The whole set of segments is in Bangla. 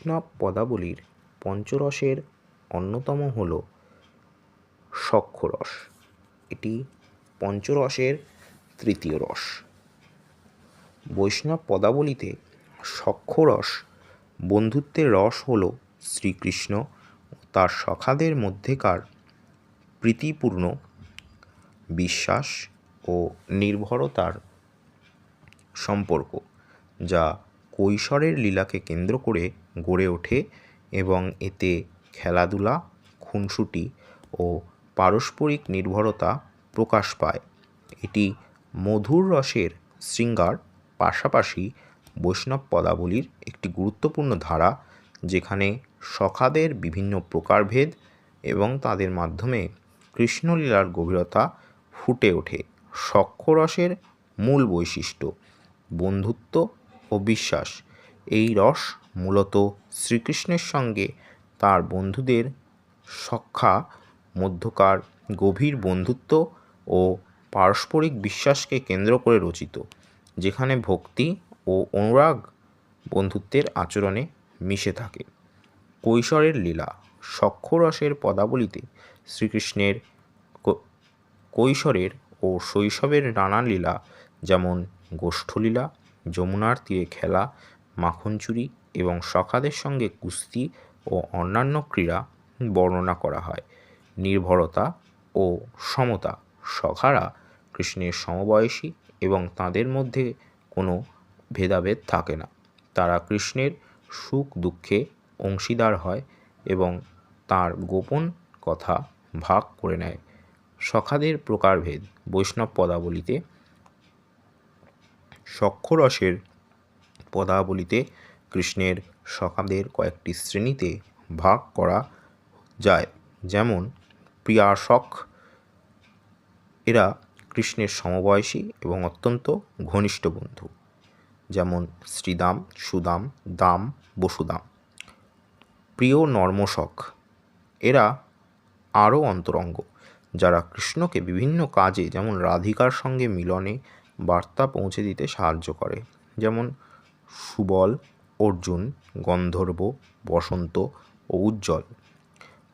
বৈষ্ণব পদাবলীর পঞ্চরসের অন্যতম হল সক্ষরস। এটি পঞ্চরসের তৃতীয় রস। বৈষ্ণব পদাবলীতে সক্ষরস বন্ধুত্বের রস হল শ্রীকৃষ্ণ ও তার সখাদের মধ্যেকার প্রীতিপূর্ণ বিশ্বাস ও নির্ভরতার সম্পর্ক, যা কৈশোরের লীলাকে কেন্দ্র করে গড়ে ওঠে এবং এতে খেলাধুলা, খুনসুটি ও পারস্পরিক নির্ভরতা প্রকাশ পায়। এটি মধুর রসের শৃঙ্গার, পাশাপাশি বৈষ্ণব পদাবলীর একটি গুরুত্বপূর্ণ ধারা, যেখানে সখাদের বিভিন্ন প্রকারভেদ এবং তাদের মাধ্যমে কৃষ্ণলীলার গভীরতা ফুটে ওঠে। সখ্যরসের মূল বৈশিষ্ট্য, বন্ধুত্ব ও বিশ্বাস। এই রস মূলত শ্রীকৃষ্ণের সঙ্গে তার বন্ধুদের সখ্যা, মধ্যকার গভীর বন্ধুত্ব ও পারস্পরিক বিশ্বাসকে কেন্দ্র করে রচিত, যেখানে ভক্তি ও অনুরাগ বন্ধুত্বের আচরণে মিশে থাকে। কৈশোরের লীলা সখ্যরসের পদাবলীতে শ্রীকৃষ্ণের কৈশোরের ও শৈশবের নানা লীলা, যেমন গোষ্ঠলীলা যমুনার তীরে খেলা, মাখন চুরি এবং সখাদের সঙ্গে কুস্তি ও অন্যান্য ক্রীড়া বর্ণনা করা হয়। নির্ভরতা ও সমতা সখারা কৃষ্ণের সমবয়সী এবং তাদের মধ্যে কোনো ভেদাভেদ থাকে না। তারা কৃষ্ণের সুখ দুঃখে অংশীদার হয় এবং তার গোপন কথা ভাগ করে নেয়। সখাদের প্রকারভেদ বৈষ্ণব পদাবলীতে সখ্যরসের পদাবলিতে কৃষ্ণের সখাদের কয়েকটি শ্রেণীতে ভাগ করা যায়। যেমন, প্রিয়াসখ, এরা কৃষ্ণের সমবয়সী এবং অত্যন্ত ঘনিষ্ঠ বন্ধু। যেমন, শ্রীদাম, সুদাম, দাম, বসুদাম। প্রিয় নর্মশক এরা আরও অন্তরঙ্গ, যারা কৃষ্ণকে বিভিন্ন কাজে, যেমন রাধিকার সঙ্গে মিলনে বার্তা পৌঁছে দিতে সাহায্য করে। যেমন সুবল, অর্জুন, গন্ধর্ব, বসন্ত ও উজ্জ্বল।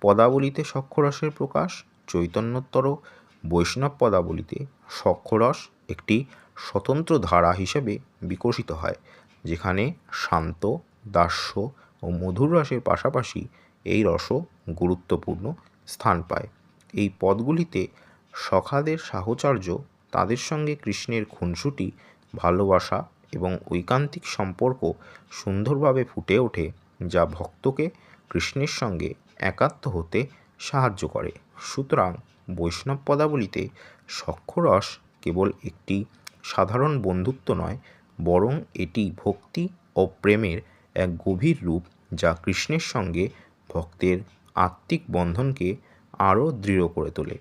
পদাবলীতে সক্ষরসের প্রকাশ, চৈতন্যোত্তর বৈষ্ণব পদাবলীতে সক্ষরস একটি স্বতন্ত্র ধারা হিসেবে বিকশিত হয়, যেখানে শান্ত, দাস্য ও মধুর রসের পাশাপাশি এই রসও গুরুত্বপূর্ণ স্থান পায়। এই পদগুলিতে সখাদের সাহচর্য তাদের সঙ্গে কৃষ্ণের খুনসুটি, ভালোবাসা এবং ঐকান্তিক সম্পর্ক সুন্দরভাবে ফুটে ওঠে, যা ভক্তকে কৃষ্ণের সঙ্গে একাত্ম হতে সাহায্য করে। সুতরাং বৈষ্ণব পদাবলীতে সখ্যরস কেবল একটি সাধারণ বন্ধুত্ব নয়, বরং এটি ভক্তি ও প্রেমের এক গভীর রূপ, যা কৃষ্ণের সঙ্গে ভক্তের আত্মিক বন্ধনকে আরও দৃঢ় করে তোলে।